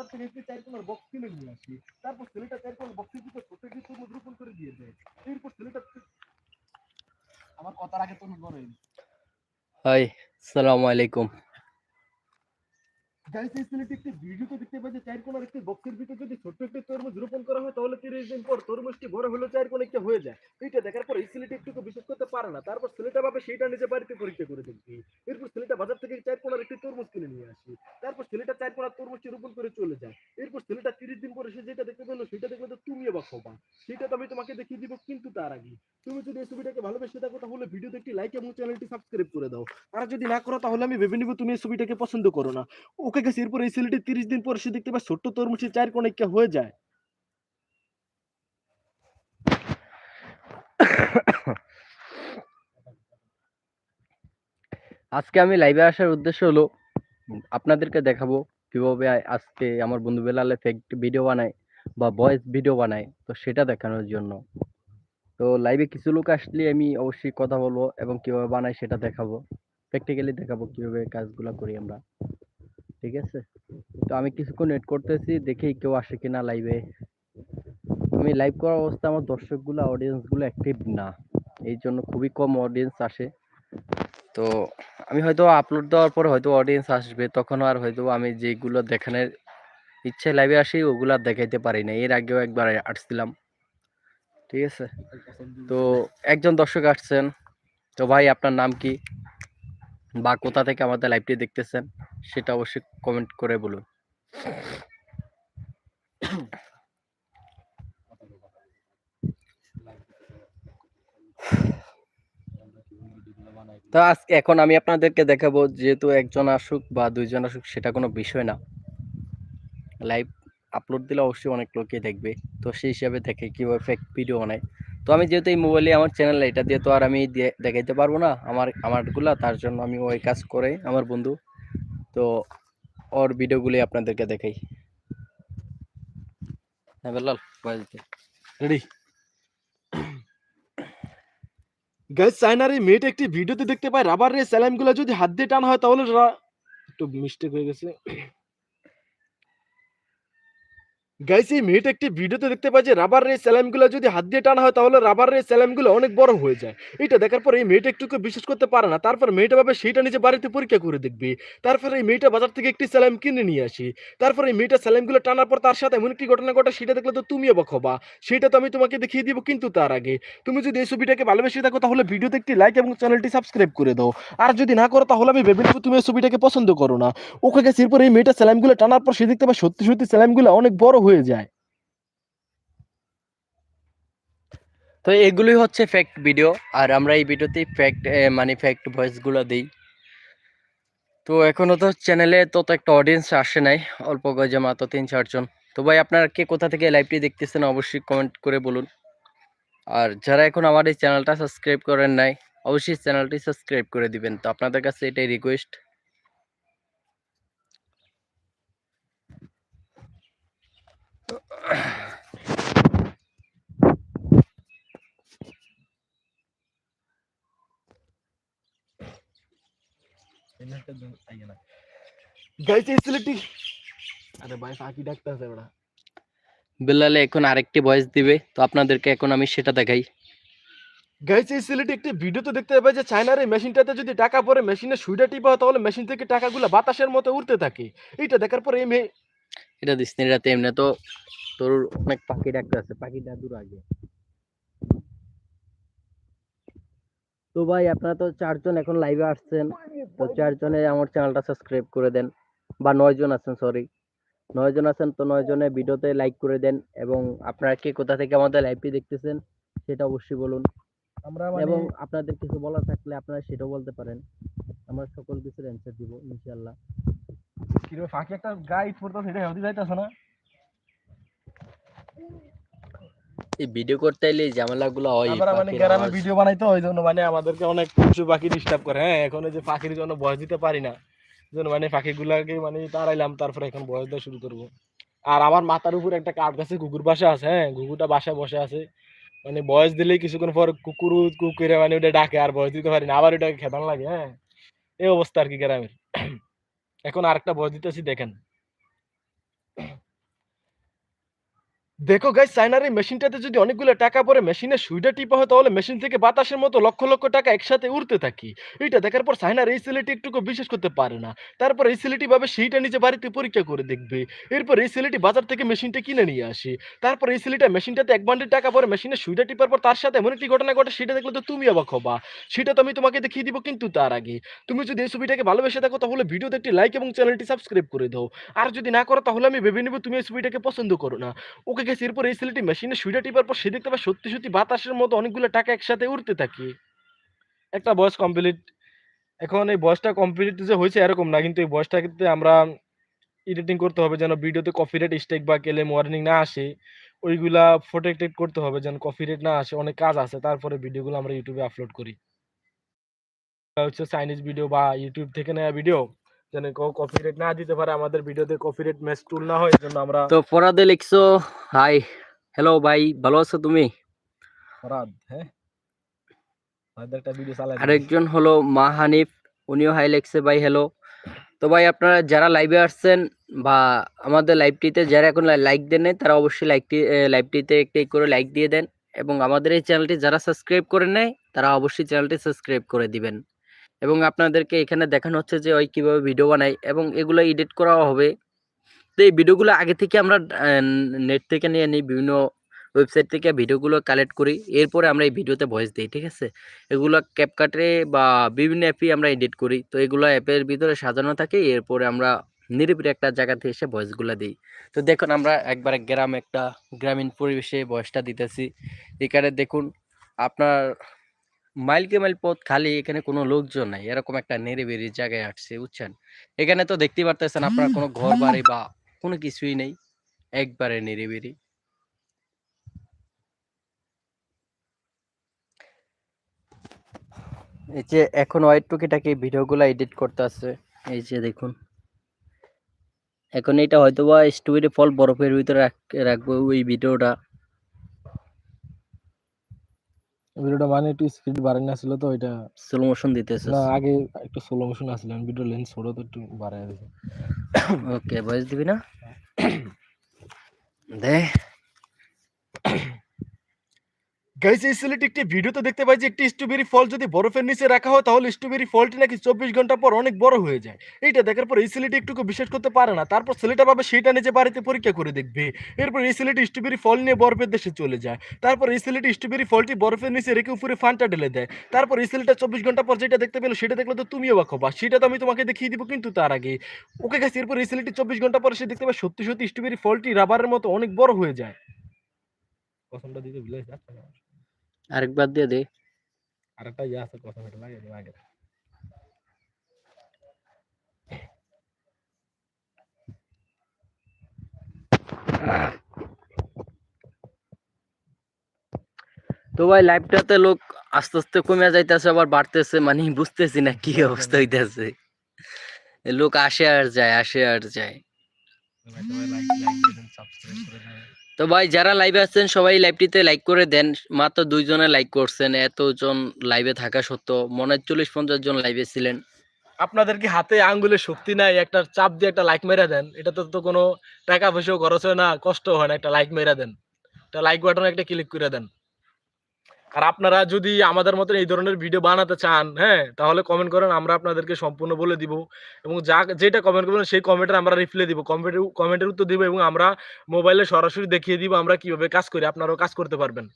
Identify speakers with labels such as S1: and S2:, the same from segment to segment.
S1: বাজার থেকে একটি চার কোনার বক্স কিনে নিয়ে আসি। তারপর ছেলেটা চার কোনার বক্সের ভিতরে ছোট একটি তরমুজ রোপণ করে দিয়ে দেয়। এরপর ছেলেটা আমার কথার আগে তরমুজ বড়
S2: হাই সালামু আলাইকুম।
S1: গাইস এই ছেলেটি একটি ভিডিওতে দেখতে পাই যে চার কোনার একটি বক্সের ভিতরে যদি ছোট্ট একটি তরমুজ রোপণ করা হয় তাহলে তিরিশ দিন পর তরমুজটি বড় হলো চার কোন একটা হয়ে যায়। এইটা দেখার পর এই ছেলেটি একটু বিশ্বাস করতে পারে না। তারপর ছেলেটা ভাবে সেইটা নিজে বাড়িতে পরীক্ষা করে দেখবি এরপর ছেলেটা বাজার থেকে চার কোনার একটি তরমুজ কিনে নিয়ে আসি তারপর ছেলেটা চার কোনার তরমুজটি রোপণ করে চলে যায় এরপর ছেলেটা তিরিশ দিন পরে সে যেটা দেখতে পেল সেটা দেখলে তো তুমি অবাক হবা সেটা তো আমি তোমাকে দেখিয়ে দিব কিন্তু তার আগে তুমি যদি এই ছবিটাকে ভালোবেসে থাকো তাহলে ভিডিওতে একটি লাইক এবং চ্যানেলটি সাবস্ক্রাইব করে দাও আর যদি না করো, তাহলে আমি ভেবে নিব তুমি এই ছবিটাকে পছন্দ করো না। ওকে গেছে, এরপর এই ছেলেটি তিরিশ দিন পর সে দেখতে পায় ছোট্ট তরমুজে চার কোনাইকা হয়ে যায়।
S2: আজকে আমি লাইভে আসার উদ্দেশ্য হলো, আপনাদেরকে দেখাবো কীভাবে আজকে আমার বন্ধু বেলালে ফেক ভিডিও বানায় বা ভয়েস ভিডিও বানায়, তো সেটা দেখানোর জন্য। তো লাইভে কিছু লোক আসলে আমি অবশ্যই কথা বলব এবং কীভাবে বানাই সেটা দেখাবো। প্র্যাকটিক্যালি দেখাবো কীভাবে কাজগুলো করি আমরা। ঠিক আছে? তো আমি কিছুক্ষণ ওয়েট করতেছি, দেখি কেউ আসে কিনা লাইভে আমি লাইভ করা অবস্থা আমার দর্শকগুলো অডিয়েন্সগুলো অ্যাক্টিভ না। এই জন্য খুবই কম অডিয়েন্স আসে। তো আমি হয়তো আপলোড দেওয়ার পরে হয়তো অডিয়েন্স আসবে, তখন আর হয়তো আমি যেগুলো দেখানোর ইচ্ছে লাইভে আসি, ওগুলো দেখাইতে পারি না। এর আগেও একবার আসছিলাম। ঠিক আছে? তো একজন দর্শক আসছেন। তো ভাই, আপনার নাম কি? বা কোথা থেকে আমাদের লাইভটি দেখতেছেন, সেটা অবশ্যই কমেন্ট করে বলুন। তো আজকে এখন আমি আপনাদেরকে দেখাবো যেহেতু একজন আসুক বা দুইজন আসুক, সেটা কোনো বিষয় না। লাইভ আপলোড দিলে অবশ্যই অনেক লোকে দেখবে। তো সেই হিসাবে দেখে কীভাবে ফেক ভিডিও বানায়। তো আমি যেহেতু এই মোবাইলে আমার চ্যানেল এটা দিয়ে তো আর আমি দেখাইতে পারব না। আমার, আমারগুলা, তার জন্য আমি ওই কাজ করে আমার বন্ধু। তো ওর ভিডিওগুলি আপনাদেরকে দেখাই। হ্যাঁ
S1: রেডি একটি ভিডিওতে দেখতে পায়। রাবার রে স্যালাইমগুলো যদি হাত দিয়ে টানা হয়, তাহলে একটু মিস্টেক হয়ে গেছে। গাইস এই মেয়েটা একটি ভিডিওতে দেখতে পাই যে রাবার রে স্যালাইমগুলো যদি হাত দিয়ে টানা হয়, তাহলে রাবার রে স্যালাইমগুলো অনেক বড় হয়ে যায়। এটা দেখার পর এই মেয়েটা একটু বিশ্বাস করতে পারে না। তারপর মেয়েটা ভাবে সেইটা নিজে বাড়িতে পরীক্ষা করে দেখবে। তারপর এই মেয়েটা বাজার থেকে একটি স্যালাইম কিনে নিয়ে আসি। তারপর এই মেয়েটা স্যালাইমগুলো টানার পর তার সাথে এমন একটি ঘটনা ঘটে, সেটা দেখলে তো তুমি অবাক সেটা তো আমি তোমাকে দেখিয়ে দিব কিন্তু তার আগে। তুমি যদি এই ছবিটাকে ভালোবেসে থাকো, তাহলে ভিডিওতে একটি লাইক এবং চ্যানেলটি সাবস্ক্রাইব করে দাও। আর যদি না করো, তাহলে আমি ভেবে তুমি এই ছবিটাকে পছন্দ করো না। ওকে গেছে এরপর এই মেয়েটা স্যালামগুলো টানার পর সে দেখতে পায় সত্যি সত্যি স্যালামগুলো অনেক বড় হয়ে যায়।
S2: তো এগুলোই হচ্ছে ফ্যাক্ট ভিডিও আর আমরা এই ভিডিওতেই ফ্যাক্ট মানে ফ্যাক্ট ভয়েসগুলো দিই। তো এখনও তো চ্যানেলে তত একটা অডিয়েন্স আসে নাই, অল্প গজে মাত্র তিন চারজন তো ভাই আপনারা কে কোথা থেকে লাইভটি দেখতেছেন অবশ্যই কমেন্ট করে বলুন। আর যারা এখন আমার এই চ্যানেলটা সাবস্ক্রাইব করেন নাই, অবশ্যই চ্যানেলটি সাবস্ক্রাইব করে দিবেন। তো আপনাদের কাছে এটাই রিকোয়েস্ট
S1: গাইস এই ছেলেটি আরে ভাই ফাঁকি ডাকতে আছে ওরা
S2: বেলালে এখন আরেকটি ভয়েস দিবে তো আপনাদেরকে এখন আমি সেটা দেখাই।
S1: গাইস এই ছেলেটি একটি ভিডিওতে দেখতে পাবে যে চায়নার এই মেশিনটাতে যদি টাকা পরে মেশিনে সুইটা টিপা হয় তাহলে মেশিন থেকে টাকাগুলো বাতাসের মতো উড়তে থাকে। এইটা দেখার পরে এই মেয়ে
S2: এটা দিস রাতে এমনি তো তোর অনেক পাখি ডাকতে আছে পাখি দাদুর আগে। তো ভাই আপনারা তো চারজন এখন লাইভে আসছেন তো চারজনে আমার চ্যানেলটা সাবস্ক্রাইব করে দেন বা নয় জন আছেন সরি নয় জন আছেন তো নয় জনে ভিডিওতে লাইক করে দেন এবং আপনারা কে কোথা থেকে আমাদের লাইভটি দেখতেছেন সেটা অবশ্যই বলুন।
S1: আমরা
S2: এবং
S1: মানে
S2: আপনাদের কিছু বলার থাকলে আপনারা সেটাও বলতে পারেন। আমরা সকল কিছুর অ্যান্সার দিব ইনশাআল্লাহ।
S1: কিরো ফাঁকি একটা গাইড পড়তো সেটা হেলদি যাইতাছে না?
S2: এই ভিডিও করতে এলে ঝামেলাগুলো হয়
S1: আমরা মানে গ্রামে। ভিডিও বানাইতো ওই জন্য মানে আমাদেরকে অনেক পশু পাখি ডিস্টার্ব করে। হ্যাঁ এখন যে পাখির জন্য বয়স দিতে পারি না জন্য মানে পাখিগুলাকে মানে তাড়াইলাম তারপরে এখন বয়স দেওয়া শুরু করব। আর আমার মাথার উপর একটা কাঠ গাছে কুকুর বাসা আছে হ্যাঁ কুকুরটা বাসায় বসে আছে। মানে বয়স দিলেই কিছুক্ষণ পর কুকুর কুকুরে মানে ওটা ডাকে আর বয়স দিতে পারি না আবার ওটাকে খেতাম লাগে হ্যাঁ। এই অবস্থা আর কি গ্রামের। এখন আরেকটা বয়স দিতেছি দেখেন। দেখো গাইস চায়নার এই মেশিনটাতে যদি অনেকগুলো টাকা পরে মেশিনে সুইটা টিপা হয়, তাহলে মেশিন থেকে বাতাসের মতো লক্ষ লক্ষ টাকা একসাথে উড়তে থাকি। এইটা দেখার পর চায়নার এই ছেলেটি একটুকু বিশ্বাস করতে পারে না। তারপর এই ছেলেটি ভাবে সেইটা নিজে বাড়িতে পরীক্ষা করে দেখবে। এরপর এই ছেলেটি বাজার থেকে মেশিনটা কিনে নিয়ে আসে। তারপর এই ছেলেটা মেশিনটাতে এক বান্ডিল টাকা পরে মেশিনে সুইটা টিপার পর তার সাথে এমন একটি ঘটনা ঘটে, সেটা দেখলে তো তুমি অবাক হবা। সেটা তো আমি তোমাকে দেখিয়ে দিব কিন্তু তার আগে। তুমি যদি এই ছবিটাকে ভালোবেসে থাকো, তাহলে ভিডিওতে একটি লাইক এবং চ্যানেলটি সাবস্ক্রাইব করে দাও। আর যদি না করো, তাহলে আমি ভেবে নেব তুমি এই ছবিটাকে পছন্দ করো না। ওকে গেছে, এরপর এই ছেলেটি মেশিনে সুইটা টিপার পর সে দেখতে পায় সত্যি সত্যি বাতাসের মতো অনেকগুলো টাকা একসাথে উড়তে থাকে। একটা বয়স কমপ্লিট এখন এই বয়সটা কমপ্লিট যে হয়েছে এরকম না, কিন্তু এই বয়সটাকে আমরা এডিটিং করতে হবে যেন ভিডিওতে কপিরাইট স্টেক বা কেলেম ওয়ার্নিং না আসে। ওইগুলা প্রোটেক্টেড করতে হবে যেন কপিরাইট না আসে, অনেক কাজ আছে। তারপরে ভিডিওগুলো আমরা ইউটিউবে আপলোড করি। হচ্ছে চাইনিজ ভিডিও বা ইউটিউব থেকে নেওয়া ভিডিও যেন কেউ কপিরাইট না দিতে পারে আমাদের ভিডিওতে কপিরাইট ম্যাচ টুল না হয় এজন্য আমরা
S2: তো ফরাদে লিখছো। হাই হ্যালো ভাই ভালো আছো তুমি?
S1: ফরাদ হ্যাঁ। একটা ভিডিও চালাই
S2: আরেকজন হলো মা হানিফ উনিও হাই লেখছে ভাই হ্যালো তো ভাই আপনারা যারা লাইভে আসছেন বা আমাদের লাইভটিতে যারা এখন লাইক দেন নাই, তারা অবশ্যই লাইকটি লাইভটিতে একটি করে লাইক দিয়ে দেন। এবং আমাদের এই চ্যানেলটি যারা সাবস্ক্রাইব করে নেয় তারা অবশ্যই চ্যানেলটি সাবস্ক্রাইব করে দিবেন। এবং আপনাদেরকে এখানে দেখানো হচ্ছে যে ওই কীভাবে ভিডিও বানাই এবং এগুলো এডিট করা হবে। তো এই ভিডিওগুলো আগে থেকে আমরা নেট থেকে নিয়ে নিই, বিভিন্ন ওয়েবসাইট থেকে ভিডিওগুলো কালেক্ট করি। এরপরে আমরা এই ভিডিওতে ভয়েস দিই, ঠিক আছে? এগুলো ক্যাপকাটে বা বিভিন্ন অ্যাপই আমরা এডিট করি। তো এগুলো অ্যাপের ভিতরে সাজানো থাকে, এরপরে আমরা নিরিবিলি একটা জায়গাতে এসে ভয়েসগুলো দিই। তো দেখুন, আমরা একবারে গ্রাম একটা গ্রামীণ পরিবেশে ভয়েসটা দিতেছি। এখানে দেখুন, আপনার মাইলকে মাইল পথ খালি এখানে কোনো লোকজন নাই। এরকম একটা নিরিবিলি জায়গায় আসছে বুঝছেন? এখানে তো দেখতে পারতেছেন আপনার কোনো ঘর বাড়ি বা কোনো কিছুই নেই। একবারে নিরিবিলি এই যে এখন ওয়াইট টুকিটাকি ভিডিওগুলো এডিট করতে আছে এই যে দেখুন। এখন এটা হয়তো বা স্টুডিও ফল বরফের ভিতরে রাখ- রাখব ওই ভিডিওটা।
S1: ভিডিওটা মানে একটু স্পিড বাড়ানো ছিল তো এটা
S2: স্লো মোশন দিতেছে।
S1: না আগে একটু স্লো মোশন আসলে ভিডিও লেন্স ছোট তো একটু বাড়ায় দিছি
S2: ওকে ভয়েস দিবি না? দে।
S1: গাইস, এই ছেলেটি একটি ভিডিওতে দেখতে পাই যে একটি স্ট্রবেরি ফল যদি বরফের নিচে রাখা হয়, তাহলে স্ট্রবেরি ফলটি নাকি চব্বিশ ঘণ্টা পর অনেক বড় হয়ে যায়। এইটা দেখার পর এই ছেলেটি একটুকু বিশ্বাস করতে পারে না। তারপর ছেলেটা ভাবে সেইটা নিজে বাড়িতে পরীক্ষা করে দেখবে। এরপর এই ছেলেটি স্ট্রবেরি ফল নিয়ে বরফের দেশে চলে যায়। তারপর এই ছেলেটি স্ট্রবেরি ফলটি বরফের নিচে রেখে উপরে ফানটা ঢেলে দেয়। তারপর এই ছেলেটা চব্বিশ ঘণ্টা পর যেটা দেখতে পেল, সেটা দেখলে তো তুমিও হবা সেটা তো আমি তোমাকে দেখিয়ে দিব কিন্তু তার আগে। ওকে গেছে এরপর এই ছেলেটি চব্বিশ ঘণ্টা পর সে দেখতে পায় সত্যি সত্যি স্ট্রবেরি ফলটি রাবারের মতো অনেক বড় হয়ে যায়। কসমটা দিতে ভুলে যাচ্ছে
S2: আরেকবার দিয়ে দে।
S1: আরেকটা ইয়ে আছে কথা লাগে আগে
S2: তো ভাই লাইভটাতে লোক আস্তে আস্তে কমে যাইতেছে আবার বাড়তেছে মানে বুঝতেছি না কি অবস্থা হইতেছে। লোক আসে আর যায় আসে আর যায়। তো ভাই, যারা লাইভে আছেন, সবাই লাইভটিতে লাইক করে দেন। মাত্র দুইজনে লাইক করছেন, এতজন লাইভে থাকা সত্ত্বেও। মনে হয় চল্লিশ পঞ্চাশ জন লাইভে ছিলেন।
S1: আপনাদের কি হাতে আঙ্গুলের শক্তি নাই? একটা চাপ দিয়ে একটা লাইক মেরা দেন। এটা তো তো কোনো টাকা পয়সাও খরচ হয় না কষ্ট হয় না একটা লাইক মেরা দেন। একটা লাইক বাটন একটা ক্লিক করে দেন। আর আপনারা যদি আমাদের মতন এই ধরনের ভিডিও বানাতে চান হ্যাঁ তাহলে কমেন্ট করেন, আমরা আপনাদেরকে সম্পূর্ণ বলে দিব। এবং যা, যেটা কমেন্ট করবেন, সেই কমেন্টের আমরা রিপ্লাই দিব। কমেন্টের কমেন্টের উত্তর দিব এবং আমরা মোবাইলে সরাসরি দেখিয়ে দিব আমরা কীভাবে কাজ করি, আপনারাও কাজ করতে পারবেন।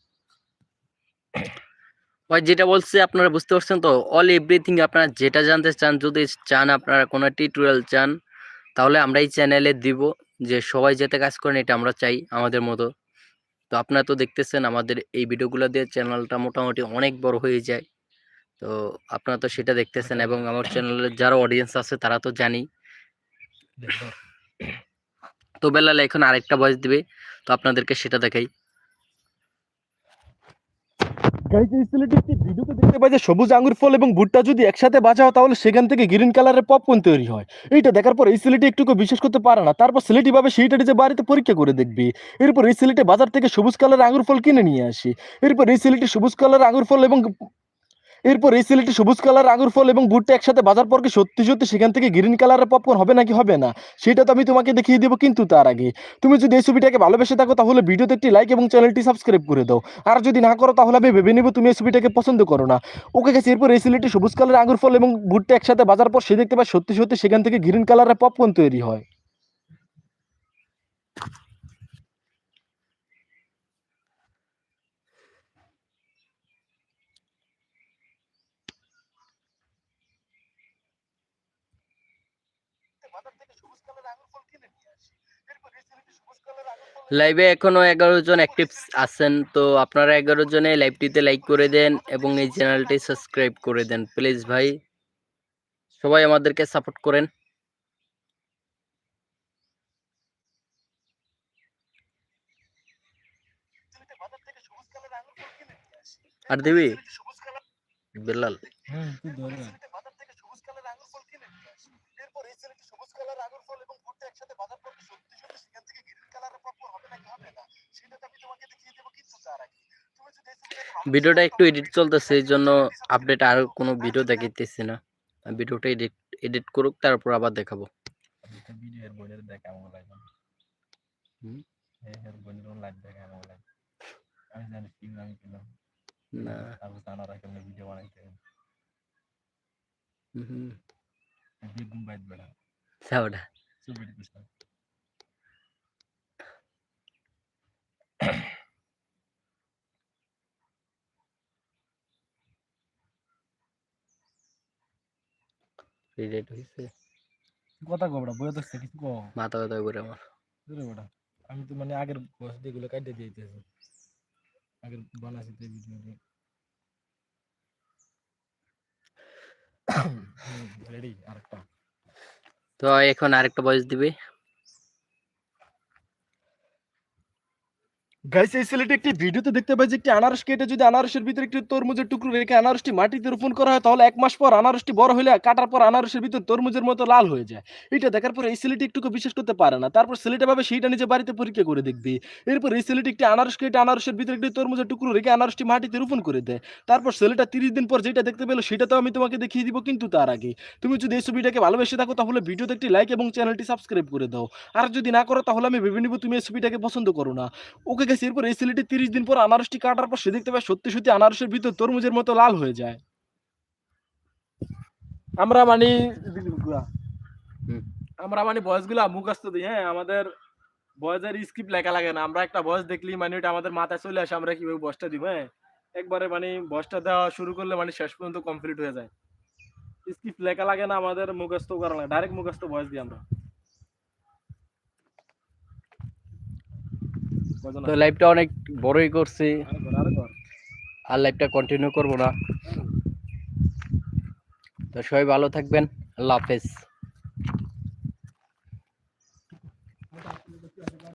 S2: ভাই, যেটা বলছে, আপনারা বুঝতে পারছেন তো? অল এভরিথিং আপনারা যেটা জানতে চান, যদি চান আপনারা কোনো টিউটোরিয়াল চান, তাহলে আমরা এই চ্যানেলে দিব যে সবাই যাতে কাজ করেন, এটা আমরা চাই আমাদের মতো। তো আপনারা তো দেখতেছেন আমাদের এই ভিডিওগুলো দিয়ে চ্যানেলটা মোটামুটি অনেক বড় হয়ে যায়। তো আপনারা তো সেটা দেখতেছেন এবং আমার চ্যানেলের যারা অডিয়েন্স আছে তারা তো জানি। তো বেলালে এখন আরেকটা বয়স দিবে। তো আপনাদেরকে সেটা দেখাই।
S1: গাইজ এই দেখতে পাই যে সবুজ আঙ্গুর ফল এবং ভুট্টা যদি একসাথে বাঁচা হয় তাহলে সেখান থেকে গ্রিন কালারের পপকর্ন তৈরি হয়। এইটা দেখার পর এই সিলেটি একটুকু বিশ্বাস করতে পারে না। তারপর সিলেটি ভাবে সেইটা যে বাড়িতে পরীক্ষা করে দেখবি। এরপর এই সিলেটি বাজার থেকে সবুজ কালারের আঙ্গুর ফল কিনে নিয়ে আসি। এরপর এই সিলেটি সবুজ কালারের আঙ্গুর ফল এবং এরপর এই ছেলেটি সবুজ কালার, আঙুর ফল এবং বুটটা একসাথে বাজার পর কি সত্যি সত্যি সেখান থেকে গ্রিন কালারের পপকর্ন হবে নাকি হবে না? সেটা তো আমি তোমাকে দেখিয়ে দেবো কিন্তু তার আগে। তুমি যদি এই ছবিটাকে ভালোবেসে থাকো, তাহলে ভিডিওতে একটি লাইক এবং চ্যানেলটি সাবস্ক্রাইব করে দাও। আর যদি না করো, তাহলে আমি ভেবে নেব তুমি এই ছবিটাকে পছন্দ করো না। ওকে গেছে এরপর এই ছেলেটি সবুজ কালার, আঙুর ফল এবং বুটটা একসাথে বাজার পর সে দেখতে পায় সত্যি সত্যি সেখান থেকে গ্রিন কালারের পপকর্ন তৈরি হয়।
S2: লাইভে এখনও এগারো জন অ্যাক্টিভ আছেন তো আপনারা এগারো জনে লাইভটিতে লাইক করে দেন এবং এই চ্যানেলটি সাবস্ক্রাইব করে দেন। প্লিজ ভাই সবাই আমাদেরকে সাপোর্ট করেন। আর দেবী? বেলাল ভিডিওটা একটু এডিট চলতেছে এই জন্য আপডেট আর কোনো ভিডিও দেখাইতেছি না। ভিডিওটা এডিট এডিট করুক তারপর আবার দেখাবো।
S3: ভিডিওর বইয়ের দেখা আমার লাগে
S2: হুম?
S3: এর বইয়ের লাইভ দেখা আমার লাগে আমি জানি কি আমি কিলাম
S2: না
S3: তারপর জানারা কেমন ভিডিও বানাইতে
S2: হুম
S3: বেগুন বাইত বেড়া
S2: সাউডা
S3: ছবি দিতে
S2: রিলেট হইছে।
S3: কথা কবড়া বই দেখছে কিছু কো
S2: মাথা ব্যথা করে আমার।
S3: দূরে বেড়া আমি তো মানে আগের বস দিগুলো কাটে দিয়েতেছি আগের বানাইছি তে ভিডিও রেডি আরেকটা।
S2: তো এখন আরেকটা বয়স দিবে।
S1: গাইস এই ছেলেটি একটি ভিডিওতে দেখতে পাই যে একটি আনারস কেটে যদি আনারসের ভিতরে একটি তরমুজের টুকরো রেখে আনারসটি মাটিতে রোপণ করা হয়, তাহলে এক মাস পর আনারসটি বড় হলে কাটার পর আনারসের ভিতর তরমুজের মতো লাল হয়ে যায়। এটা দেখার পর এই ছেলেটি একটুকু বিশ্বাস করতে পারে না। তারপর ছেলেটা ভাবে সেইটা নিজে বাড়িতে পরীক্ষা করে দেখবে। এরপর এই ছেলেটি একটি আনারস কেটে আনারসের ভিতরে একটি তরমুজের টুকরো রেখে আনারসটি মাটিতে রোপণ করে দেয়। তারপর ছেলেটা তিরিশ দিন পর যেটা দেখতে পেল, সেটা তো আমি তোমাকে দেখিয়ে দিব কিন্তু তার আগে। তুমি যদি এই ছবিটাকে ভালোবেসে থাকো, তাহলে ভিডিওতে একটি লাইক এবং চ্যানেলটি সাবস্ক্রাইব করে দাও। আর যদি না করো, তাহলে আমি ভেবে নিব তুমি এই ছবিটাকে পছন্দ করো না। ওকে গেছে এরপর এই ছেলেটি তিরিশ দিন পর আনারসটি কাটার পর সে দেখতে পায় সত্যি সত্যি আনারসের ভিতর তরমুজের মতো লাল হয়ে যায়। আমরা মানে। আমরা মানে বয়সগুলা মুখস্থ দিই হ্যাঁ আমাদের বয়সের স্ক্রিপ্ট লেখা লাগে না। আমরা একটা বয়স দেখলি মানে ওটা আমাদের মাথায় চলে আসে আমরা কীভাবে বয়সটা দিব হ্যাঁ? একবারে মানে বয়সটা দেওয়া শুরু করলে মানে শেষ পর্যন্ত কমপ্লিট হয়ে যায়। স্ক্রিপ্ট লেখা লাগে না আমাদের মুখস্থ করা লাগে ডাইরেক্ট মুখস্থ বয়স দিই আমরা।
S2: তো? লাইভটা অনেক বড়ই করছি।
S1: আরও কর, আরও
S2: আর লাইভটা কন্টিনিউ করব না। তো সবাই ভালো থাকবেন। আল্লাহ হাফেজ।